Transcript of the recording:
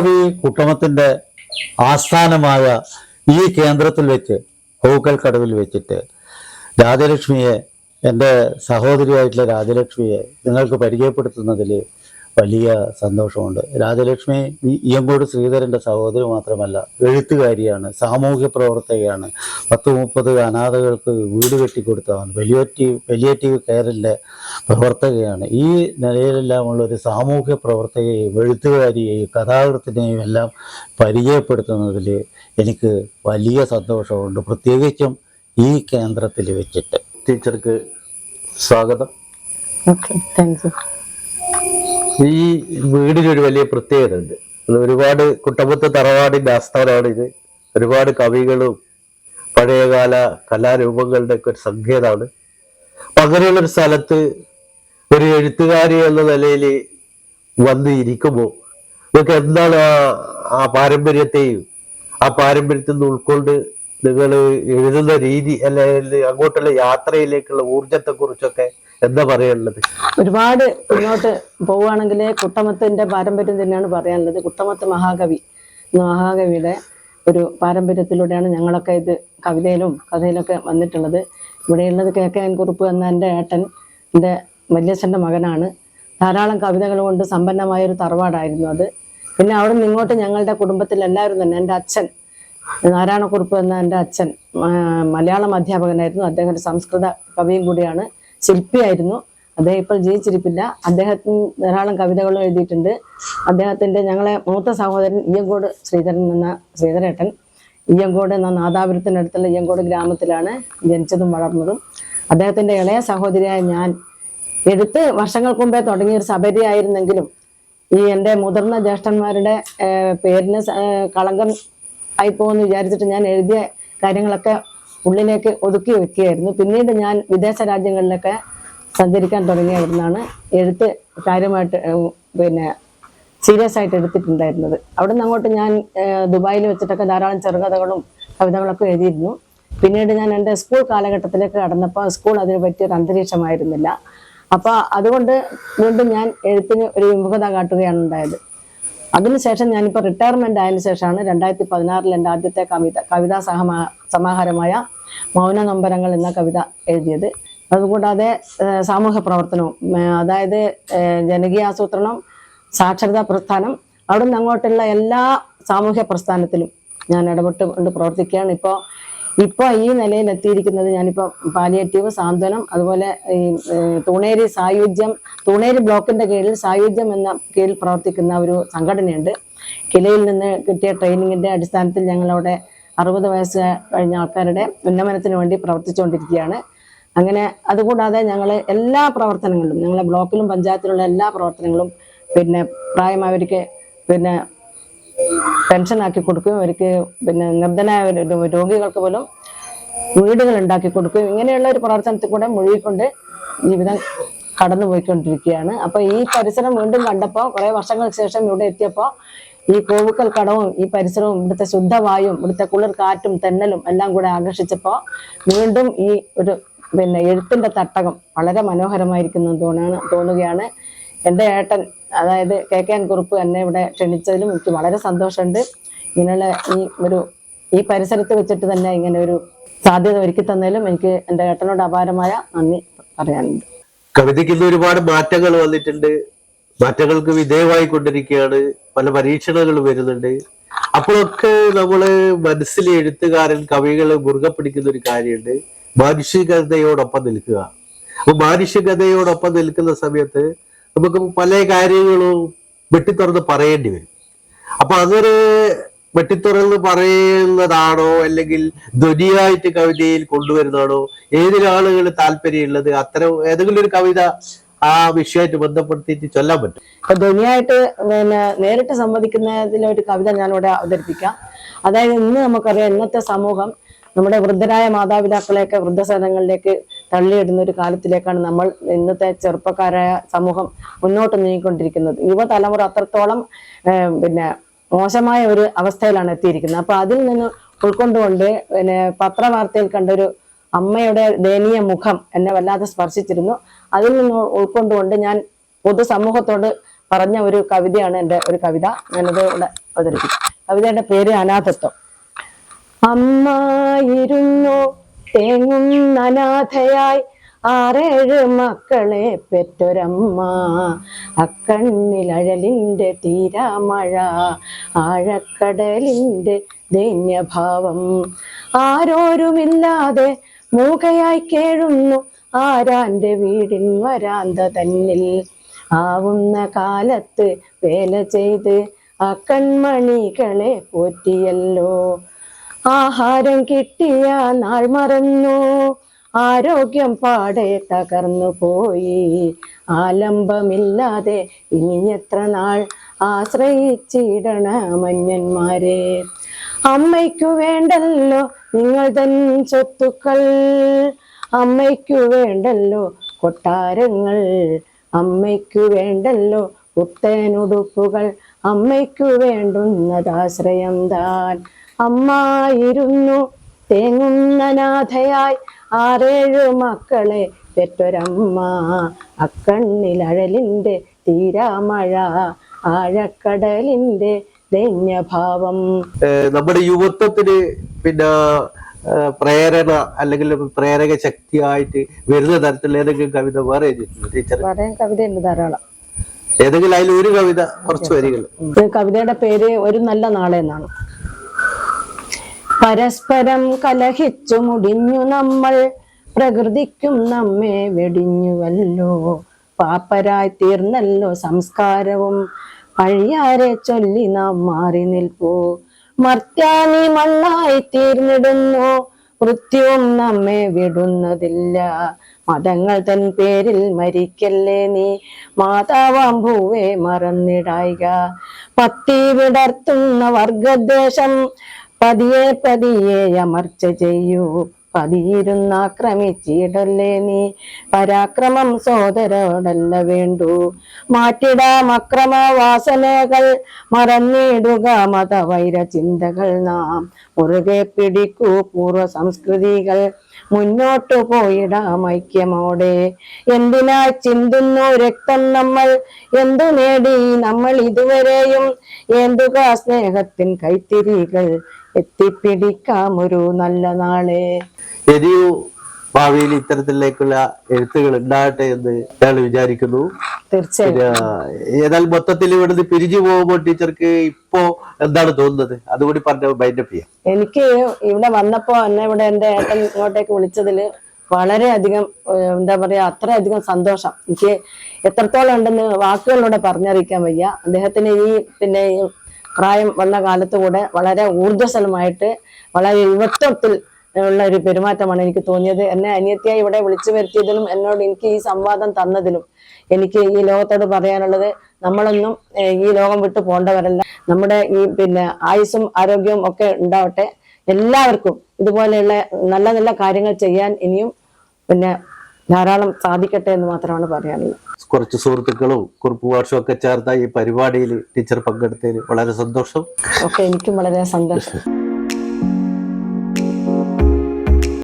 മഹാകവി കുട്ടമത്തിന്റെ ആസ്ഥാനമായ ഈ കേന്ദ്രത്തിൽ വെച്ച് ഹോക്കൽ കടവിൽ വെച്ചിട്ട് രാജലക്ഷ്മിയെ എന്റെ സഹോദരിയായിട്ടുള്ള രാജലക്ഷ്മിയെ നിങ്ങൾക്ക് പരിചയപ്പെടുത്തുന്നതിൽ വലിയ സന്തോഷമുണ്ട്. രാജലക്ഷ്മി ഇയങ്കോട് ശ്രീധരന്റെ സഹോദരി മാത്രമല്ല എഴുത്തുകാരിയാണ് സാമൂഹ്യ പ്രവർത്തകയാണ്. പത്ത് മുപ്പത് അനാഥകൾക്ക് വീട് കെട്ടിക്കൊടുത്തതാണ് വെലിയേറ്റീവ് വെലിയേറ്റീവ് കെയറിന്റെ പ്രവർത്തകയാണ്. ഈ നിലയിലെല്ലാമുള്ള ഒരു സാമൂഹ്യ പ്രവർത്തകയെയും എഴുത്തുകാരിയെയും കഥാകൃത്തിനെയും എല്ലാം പരിചയപ്പെടുത്തുന്നതിൽ എനിക്ക് വലിയ സന്തോഷമുണ്ട്. പ്രത്യേകിച്ചും ഈ കേന്ദ്രത്തിൽ വെച്ചിട്ട്. ടീച്ചർക്ക് സ്വാഗതം. ഓക്കെ താങ്ക് യു ഈ വീടിനൊരു വലിയ പ്രത്യേകത ഉണ്ട് അത് ഒരുപാട് കുട്ടമ്പത്ത് തറവാടിന്റെ ആസ്ഥാനമാണ് ഇത് ഒരുപാട് കവികളും പഴയകാല കലാരൂപങ്ങളുടെ ഒക്കെ ഒരു സങ്കേതമാണ്. അപ്പൊ അങ്ങനെയുള്ള ഒരു സ്ഥലത്ത് ഒരു എഴുത്തുകാരി എന്ന നിലയിൽ വന്ന് ഇരിക്കുമ്പോൾ നിങ്ങൾക്ക് എന്താണ് ആ ആ പാരമ്പര്യത്തെയും ആ പാരമ്പര്യത്തിൽ നിന്ന് ഉൾക്കൊണ്ട് നിങ്ങൾ എഴുതുന്ന രീതി അല്ലെങ്കിൽ അങ്ങോട്ടുള്ള യാത്രയിലേക്കുള്ള ഊർജത്തെ കുറിച്ചൊക്കെ എന്താ പറയാനുള്ളത്? ഒരുപാട് മുന്നോട്ട് പോവുകയാണെങ്കിൽ കുട്ടമത്തിന്റെ പാരമ്പര്യം തന്നെയാണ് പറയാനുള്ളത്. കുട്ടമത്ത് മഹാകവി മഹാകവിയുടെ ഒരു പാരമ്പര്യത്തിലൂടെയാണ് ഞങ്ങളൊക്കെ ഇത് കവിതയിലും കഥയിലൊക്കെ വന്നിട്ടുള്ളത്. ഇവിടെയുള്ളത് കെ കെ എൻ കുറുപ്പ് എന്ന എന്റെ ഏട്ടൻ എന്റെ വല്യച്ഛന്റെ മകനാണ്. ധാരാളം കവിതകൾ കൊണ്ട് സമ്പന്നമായ ഒരു തറവാടായിരുന്നു അത്. പിന്നെ അവിടെ നിന്ന് ഇങ്ങോട്ട് ഞങ്ങളുടെ കുടുംബത്തിൽ എല്ലാവരും തന്നെ എന്റെ അച്ഛൻ നാരായണക്കുറുപ്പ് എന്ന എന്റെ അച്ഛൻ മലയാളം അധ്യാപകനായിരുന്നു. അദ്ദേഹം സംസ്കൃത കവിയും കൂടിയാണ്. ശില്പിയായിരുന്നു അദ്ദേഹം ഇപ്പോൾ ജീവിച്ചിരിപ്പില്ല. അദ്ദേഹത്തിന് ധാരാളം കവിതകളും എഴുതിയിട്ടുണ്ട്. അദ്ദേഹത്തിന്റെ ഞങ്ങളെ മൂത്ത സഹോദരൻ ഇയ്യങ്കോട് ശ്രീധരൻ എന്ന ശ്രീധരേട്ടൻ. ഇയ്യങ്കോട് എന്ന നാദാപുരത്തിനടുത്തുള്ള ഇയ്യങ്കോട് ഗ്രാമത്തിലാണ് ജനിച്ചതും വളർന്നതും. അദ്ദേഹത്തിന്റെ ഇളയ സഹോദരിയായ ഞാൻ എഴുത്ത് വർഷങ്ങൾക്ക് മുമ്പേ തുടങ്ങിയ ഒരു സബരിയായിരുന്നെങ്കിലും ഈ എന്റെ മുതിർന്ന ജ്യേഷ്ഠന്മാരുടെ പേരിന് കളങ്കം ആയിപ്പോന്ന് വിചാരിച്ചിട്ട് ഞാൻ എഴുതിയ കാര്യങ്ങളൊക്കെ ഉള്ളിലേക്ക് ഒതുക്കി വെക്കുകയായിരുന്നു. പിന്നീട് ഞാൻ വിദേശ രാജ്യങ്ങളിലൊക്കെ സഞ്ചരിക്കാൻ തുടങ്ങിയവിടുന്നാണ് എഴുത്ത് കാര്യമായിട്ട് പിന്നെ സീരിയസ് ആയിട്ട് എടുത്തിട്ടുണ്ടായിരുന്നത്. അവിടെ നിന്ന് അങ്ങോട്ട് ഞാൻ ദുബായിൽ വെച്ചിട്ടൊക്കെ ധാരാളം ചെറുകഥകളും കവിതകളൊക്കെ എഴുതിയിരുന്നു. പിന്നീട് ഞാൻ എന്റെ സ്കൂൾ കാലഘട്ടത്തിലേക്ക് കടന്നപ്പോൾ സ്കൂൾ അതിന് പറ്റിയൊരു അന്തരീക്ഷമായിരുന്നില്ല. അപ്പോൾ അതുകൊണ്ട് വീണ്ടും ഞാൻ എഴുത്തിന് ഒരു വിമുഖത കാട്ടുകയാണ് ഉണ്ടായത്. അതിനുശേഷം ഞാനിപ്പോൾ റിട്ടയർമെന്റ് ആയതിനു ശേഷമാണ് രണ്ടായിരത്തി പതിനാറിൽ എന്റെ ആദ്യത്തെ കവിത കവിതാ സഹമാ സമാഹാരമായ മൗന നമ്പരങ്ങൾ എന്ന കവിത എഴുതിയത്. അതുകൂടാതെ സാമൂഹ്യ പ്രവർത്തനവും അതായത് ജനകീയ ആസൂത്രണം സാക്ഷരതാ പ്രസ്ഥാനം അവിടെ നിന്ന് അങ്ങോട്ടുള്ള എല്ലാ സാമൂഹ്യ പ്രസ്ഥാനത്തിലും ഞാൻ ഇടപെട്ട് കൊണ്ട് പ്രവർത്തിക്കുകയാണ്. ഇപ്പോൾ ഇപ്പോൾ ഈ നിലയിൽ എത്തിയിരിക്കുന്നത് ഞാനിപ്പോൾ പാലിയേറ്റീവ് സാന്ത്വനം അതുപോലെ ഈ തൂണേരി സായുജ്യം തൂണേരി ബ്ലോക്കിന്റെ കീഴിൽ സായുജ്യം എന്ന കീഴിൽ പ്രവർത്തിക്കുന്ന ഒരു സംഘടനയുണ്ട്. കിലയിൽ നിന്ന് കിട്ടിയ ട്രെയിനിങ്ങിന്റെ അടിസ്ഥാനത്തിൽ ഞങ്ങളവിടെ അറുപത് വയസ്സ് കഴിഞ്ഞ ആൾക്കാരുടെ ഉന്നമനത്തിന് വേണ്ടി പ്രവർത്തിച്ചുകൊണ്ടിരിക്കുകയാണ്. അങ്ങനെ അതുകൂടാതെ ഞങ്ങൾ എല്ലാ പ്രവർത്തനങ്ങളിലും ഞങ്ങളെ ബ്ലോക്കിലും പഞ്ചായത്തിലുള്ള എല്ലാ പ്രവർത്തനങ്ങളും പിന്നെ പ്രായമായവർക്ക് പിന്നെ പെൻഷൻ ആക്കി കൊടുക്കുകയും അവർക്ക് പിന്നെ നിർദ്ധനായ രോഗികൾക്ക് പോലും വീടുകൾ ഉണ്ടാക്കി കൊടുക്കുകയും ഇങ്ങനെയുള്ള ഒരു പ്രവർത്തനത്തിൽ കൂടെ മുഴുകിക്കൊണ്ട് ജീവിതം കടന്നുപോയിക്കൊണ്ടിരിക്കുകയാണ്. അപ്പൊ ഈ പരിസരം വീണ്ടും കണ്ടപ്പോൾ കുറെ വർഷങ്ങൾക്ക് ശേഷം ഇവിടെ എത്തിയപ്പോൾ ഈ കോവുക്കൽ കടവും ഈ പരിസരവും ഇവിടുത്തെ ശുദ്ധവായും ഇവിടുത്തെ കുളിർ കാറ്റും തെന്നലും എല്ലാം കൂടെ ആകർഷിച്ചപ്പോൾ വീണ്ടും ഈ ഒരു പിന്നെ എഴുത്തിന്റെ തട്ടകം വളരെ മനോഹരമായിരിക്കുന്നു തോന്നാണ് തോന്നുകയാണ്. എന്റെ ഏട്ടൻ അതായത് കെ കെ എൻ കുറുപ്പ് എന്നെ ഇവിടെ ക്ഷണിച്ചതിലും എനിക്ക് വളരെ സന്തോഷമുണ്ട്. ഇങ്ങനെയുള്ള ഈ ഒരു ഈ പരിസരത്ത് വെച്ചിട്ട് തന്നെ ഇങ്ങനെ ഒരു സാധ്യത ഒരുക്കി തന്നതിലും എനിക്ക് എന്റെ ഏട്ടനോട് അപാരമായ നന്ദി പറയാനുണ്ട്. കവിതയ്ക്ക് ഇന്ന് ഒരുപാട് മാറ്റങ്ങൾ വന്നിട്ടുണ്ട്. മാറ്റങ്ങൾക്ക് വിധേയമായി കൊണ്ടിരിക്കുകയാണ് പല പരീക്ഷണങ്ങൾ വരുന്നുണ്ട്. അപ്പോഴൊക്കെ നമ്മൾ മനസ്സിൽ എഴുത്തുകാരൻ കവികൾ മുറുകെ പിടിക്കുന്ന ഒരു കാര്യമുണ്ട്. മാനുഷികതയോടൊപ്പം നിൽക്കുക. അപ്പൊ മാനുഷികതയോടൊപ്പം നിൽക്കുന്ന സമയത്ത് നമുക്ക് പല കാര്യങ്ങളും വെട്ടിത്തുറന്ന് പറയേണ്ടി വരും. അപ്പൊ അതൊരു വെട്ടിത്തുറന്ന് പറയുന്നതാണോ അല്ലെങ്കിൽ ധ്വനിയായിട്ട് കവിതയിൽ കൊണ്ടുവരുന്നതാണോ? ഏതിലാളുകൾ താല്പര്യമുള്ളത്? അത്തരം ഏതെങ്കിലും ഒരു കവിത ആ വിഷയമായിട്ട് ബന്ധപ്പെടുത്തിയിട്ട് ചൊല്ലാൻ പറ്റും. ഇപ്പൊ ധ്വനിയായിട്ട് പിന്നെ നേരിട്ട് സംവദിക്കുന്നതിലൊരു കവിത ഞാനിവിടെ അവതരിപ്പിക്കാം. അതായത് ഇന്ന് നമുക്കറിയാം ഇന്നത്തെ സമൂഹം നമ്മുടെ വൃദ്ധരായ മാതാപിതാക്കളെയൊക്കെ വൃദ്ധസദനങ്ങളിലേക്ക് തള്ളിയിടുന്ന ഒരു കാലത്തിലേക്കാണ് നമ്മൾ ഇന്നത്തെ ചെറുപ്പക്കാരായ സമൂഹം മുന്നോട്ട് നീങ്ങിക്കൊണ്ടിരിക്കുന്നത്. യുവതലമുറ അത്രത്തോളം പിന്നെ മോശമായ ഒരു അവസ്ഥയിലാണ് എത്തിയിരിക്കുന്നത്. അപ്പൊ അതിൽ നിന്ന് ഉൾക്കൊണ്ടുകൊണ്ട് പിന്നെ പത്രവാർത്തയിൽ കണ്ടൊരു അമ്മയുടെ ദയനീയ മുഖം എന്നെ വല്ലാതെ സ്പർശിച്ചിരുന്നു. അതിൽ നിന്ന് ഉൾക്കൊണ്ടുകൊണ്ട് ഞാൻ പൊതുസമൂഹത്തോട് പറഞ്ഞ ഒരു കവിതയാണ് എന്റെ ഒരു കവിത. ഞാനത് ഇവിടെ അവതരിപ്പിച്ചു കവിതയുടെ പേര് അനാഥത്വം. അമ്മായിരുന്നു? തേങ്ങും അനാഥയായി ആറേഴ് മക്കളെ പെറ്റൊരമ്മ. അക്കണ്ണിലഴലിന്റെ തീരാമഴ ആഴക്കടലിന്റെ ദൈന്യഭാവം. ആരോരുമില്ലാതെ മൂകയായി കേഴുന്നു ആരാന്റെ വീടിൻ വരാന്ത തന്നിൽ. ആവുന്ന കാലത്ത് വേല ചെയ്ത് ആ കൺമണികളെ പോറ്റിയല്ലോ. ആഹാരം കിട്ടിയ നാൾ മറന്നു. ആരോഗ്യം പാടെ തകർന്നു പോയി. ആലംബമില്ലാതെ ഇനി എത്ര നാൾ ആശ്രയിച്ചിടണ മഞ്ഞന്മാരെ. അമ്മയ്ക്കു വേണ്ടല്ലോ നിങ്ങൾ തൻ സ്വത്തുക്കൾ. അമ്മയ്ക്കു വേണ്ടല്ലോ കൊട്ടാരങ്ങൾ. അമ്മയ്ക്കു വേണ്ടല്ലോ പുത്തനുടുപ്പുകൾ. അമ്മയ്ക്കു വേണ്ടുന്നതാശ്രയം താൻ. അമ്മായിരുന്നു തേങ്ങുന്ന നാഥയായി ആറേഴു മക്കളെ പെറ്റൊരമ്മ. അക്കണ്ണിലഴലിന്റെ തീരാമഴ. ആഴക്കടലിന്റെ ദൈന്യഭാവം നമ്മുടെ യുവത്വത്തിന് പിന്നെ പ്രേരണ അല്ലെങ്കിൽ പ്രേരക ശക്തിയായിട്ട് വരുന്ന തരത്തിൽ ഏതെങ്കിലും കവിത വേറെ ടീച്ചർ പറയാൻ കവിതയുണ്ട് ധാരാളം. ഏതെങ്കിലും അതിൽ ഒരു കവിത കുറച്ച് വരികൾ. കവിതയുടെ പേര് ഒരു നല്ല നാളെ എന്നാണ്. പരസ്പരം കലഹിച്ചു മുടിഞ്ഞു നമ്മൾ പ്രകൃതിക്കും നമ്മെ വെടിഞ്ഞുവല്ലോ. പാപ്പരായി തീർന്നല്ലോ സംസ്കാരവും. പഴിയാരെ ചൊല്ലി നാം മാറി നിൽപ്പോ. മർത്യാനി മണ്ണായി തീർന്നിടുന്നു. മൃത്യുവും നമ്മെ വിടുന്നതില്ല. മതങ്ങൾ തൻ പേരിൽ മരിക്കല്ലേ നീ? മാതാവാം പൂവെ മറന്നിടായിക. പത്തി വിടർത്തുന്ന വർഗദ്വേഷം പതിയെ പതിയെ അമർച്ച ചെയ്യൂ. പതിയിരുന്നാക്രമിച്ചിടല്ലേ നീ? പരാക്രമം സോദരോടല്ല വേണ്ടു. മാറ്റിടാം അക്രമ വാസനകൾ മറന്നിടുക മതവൈര ചിന്തകൾ നാം. മുറുകെ പിടിക്കൂ പൂർവ സംസ്കൃതികൾ മുന്നോട്ടു പോയിടാം ഐക്യമോടെ. എന്തിനായി ചിന്തുന്നു രക്തം നമ്മൾ. എന്തു നേടി നമ്മൾ ഇതുവരെയും? എന്തുക സ്നേഹത്തിൻ കൈത്തിരികൾ? എത്തിപ്പിടിക്കാം ഒരു നല്ല നാളെ. ഭാവിയിൽ ഇത്തരത്തിലേക്കുള്ള എഴുത്തുകൾ ഉണ്ടാകട്ടെ എന്ന് ഞാൻ വിചാരിക്കുന്നു. തീർച്ചയായും. എന്നാൽ മൊത്തത്തിൽ ഇവിടുന്ന് പിരിഞ്ഞു പോകുമ്പോൾ ടീച്ചർക്ക് ഇപ്പോ എന്താണ് തോന്നുന്നത്? അതുകൂടി പറഞ്ഞ ബൈൻഡപ്പ് ചെയ്യാം. എനിക്ക് ഇവിടെ വന്നപ്പോ എന്നെ ഇവിടെ എന്റെ ഏട്ടൻ ഇങ്ങോട്ടേക്ക് വിളിച്ചതിൽ വളരെയധികം അധികം എന്താ പറയാ അത്രയധികം സന്തോഷം. എനിക്ക് എത്രത്തോളം ഉണ്ടെന്ന് വാക്കുകളിലൂടെ പറഞ്ഞറിയിക്കാൻ വയ്യ. അദ്ദേഹത്തിന് ഈ പിന്നെ പ്രായം വന്ന കാലത്തുകൂടെ വളരെ ഊർജസ്വലമായിട്ട് വളരെ യുവത്വത്തിൽ ഉള്ള ഒരു പെരുമാറ്റമാണ് എനിക്ക് തോന്നിയത്. എന്നെ അനിയത്തിയായി ഇവിടെ വിളിച്ചു വരുത്തിയതിലും എന്നോട് എനിക്ക് ഈ സംവാദം തന്നതിലും എനിക്ക് ഈ ലോകത്തോട് പറയാനുള്ളത് നമ്മളൊന്നും ഈ ലോകം വിട്ടു പോകേണ്ടവരല്ല നമ്മുടെ ഈ പിന്നെ ആയുസ്സും ആരോഗ്യവും ഒക്കെ ഉണ്ടാവട്ടെ. എല്ലാവർക്കും ഇതുപോലെയുള്ള നല്ല നല്ല കാര്യങ്ങൾ ചെയ്യാൻ ഇനിയും പിന്നെ ധാരാളം സാധിക്കട്ടെ എന്ന് മാത്രമാണ് പറയാനുള്ളത്. കുറച്ച് സുഹൃത്തുക്കളും കുറിപ്പ് വർഷവും ഒക്കെ ചേർത്ത ഈ പരിപാടിയിൽ ടീച്ചർ പങ്കെടുത്തതിന് വളരെ സന്തോഷം. ഒക്കെ എനിക്കും വളരെ സന്തോഷം.